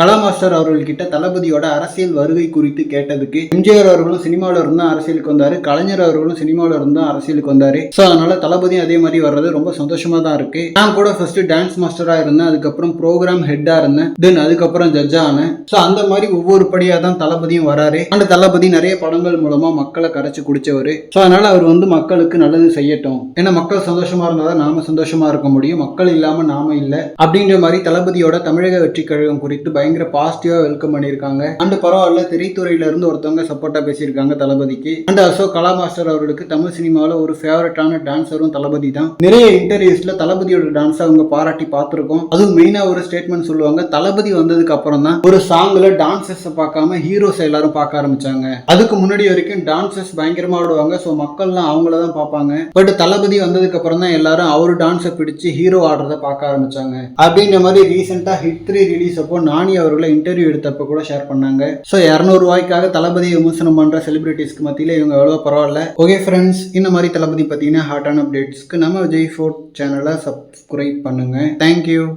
கலா master அவர்கள்கிட்ட தளபதியோட அரசியல் வருகை குறித்து கேட்டதுக்கு எம்ஜிஆர் அவர்களும் சினிமாவில் இருந்தா அரசியலுக்கு வந்தாரு. கலைஞர் அவர்களும் சினிமாவில் இருந்தா அரசியலுக்கு வந்தாரு. ஸோ அதனால தளபதியும் அதே மாதிரி வர்றது ரொம்ப சந்தோஷமா தான் இருக்கு. நான் கூட ஃபர்ஸ்ட் டான்ஸ் மாஸ்டரா இருந்தேன். அதுக்கப்புறம் ப்ரோக்ராம் ஹெட்டா இருந்தேன். தென் அதுக்கப்புறம் ஜட்ஜா ஆனேன். ஸோ அந்த மாதிரி ஒவ்வொரு படியாக தான் தளபதியும் வராரு. அந்த தளபதி நிறைய படங்கள் மூலமா மக்களை கரைச்சி குடிச்சவர். ஸோ அதனால அவர் வந்து மக்களுக்கு நல்லது செய்யட்டும். ஏன்னா மக்கள் சந்தோஷமா இருந்தாதான் நாம சந்தோஷமா இருக்க முடியும். மக்கள் இல்லாம நாம இல்லை. அப்படின்ற மாதிரி தளபதியோட தமிழக வெற்றி கழகம் குறித்து பயங்கர பயங்கர பாசிட்டிவா வெல்கம் பண்ணியிருக்காங்க. அண்டு பரவாயில்ல திரைத்துறையில இருந்து ஒருத்தவங்க சப்போர்ட்டா பேசியிருக்காங்க தளபதிக்கு. அண்ட் அசோக் கலா மாஸ்டர் அவர்களுக்கு தமிழ் சினிமாவில் ஒரு ஃபேவரட்டான டான்ஸரும் தளபதி தான். நிறைய இன்டர்வியூஸ்ல தளபதியோட டான்ஸ் அவங்க பாராட்டி பார்த்துருக்கோம். அதுவும் மெயினா ஒரு ஸ்டேட்மெண்ட் சொல்லுவாங்க தளபதி வந்ததுக்கு அப்புறம் தான் ஒரு சாங்ல டான்சஸ் பார்க்காம ஹீரோஸ் எல்லாரும் பார்க்க ஆரம்பிச்சாங்க. அதுக்கு முன்னாடி வரைக்கும் டான்சஸ் பயங்கரமா ஆடுவாங்க ஸோ மக்கள்லாம் அவங்கள தான் பார்ப்பாங்க. பட் தளபதி வந்ததுக்கு அப்புறம் தான் எல்லாரும் அவர் டான்ஸை பிடிச்சு ஹீரோ ஆடுறத பார்க்க ஆரம்பிச்சாங்க. அப்படின்ற மாதிரி ரீசெண்டாக ஹிட் த்ரீ ரிலீஸ் அப்போ நானி அவர்களை இன்டர்வியூ எடுத்தப்ப கூட ஷேர் பண்ணாங்க. ஸோ இரநூறு ரூபாய்க்காக தளபதியை விமர்சனம் பண்ற செலிபிரிட்டிஸ்க்கு மத்தியில் இவங்க எவ்வளோ பரவாயில்ல. ஓகே ஃப்ரெண்ட்ஸ் இந்த மாதிரி தளபதி பார்த்தீங்கன்னா ஹாட்டான அப்டேட்ஸ்க்கு நம்ம விஜய் ஃபோர்ட் சேனலை சப்ஸ்கிரைப் பண்ணுங்க. Thank you